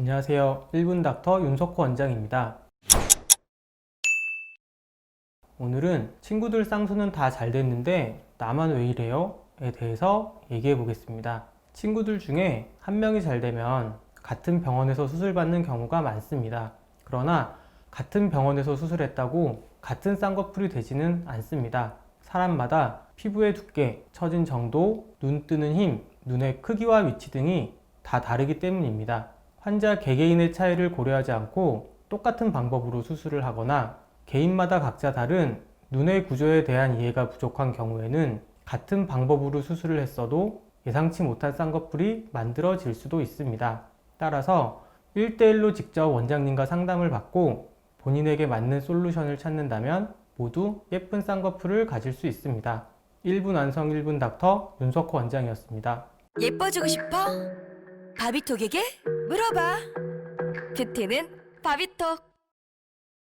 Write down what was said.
안녕하세요. 1분 닥터 윤석호 원장입니다. 오늘은 친구들 쌍수는 다 잘 됐는데 나만 왜 이래요? 에 대해서 얘기해 보겠습니다. 친구들 중에 한 명이 잘 되면 같은 병원에서 수술받는 경우가 많습니다. 그러나 같은 병원에서 수술했다고 같은 쌍꺼풀이 되지는 않습니다. 사람마다 피부의 두께, 처진 정도, 눈 뜨는 힘, 눈의 크기와 위치 등이 다 다르기 때문입니다. 환자 개개인의 차이를 고려하지 않고 똑같은 방법으로 수술을 하거나 개인마다 각자 다른 눈의 구조에 대한 이해가 부족한 경우에는 같은 방법으로 수술을 했어도 예상치 못한 쌍꺼풀이 만들어질 수도 있습니다. 따라서 1대1로 직접 원장님과 상담을 받고 본인에게 맞는 솔루션을 찾는다면 모두 예쁜 쌍꺼풀을 가질 수 있습니다. 1분 완성 1분 닥터 윤석호 원장이었습니다. 예뻐지고 싶어? 바비톡에게 물어봐. 뷰티는 바비톡.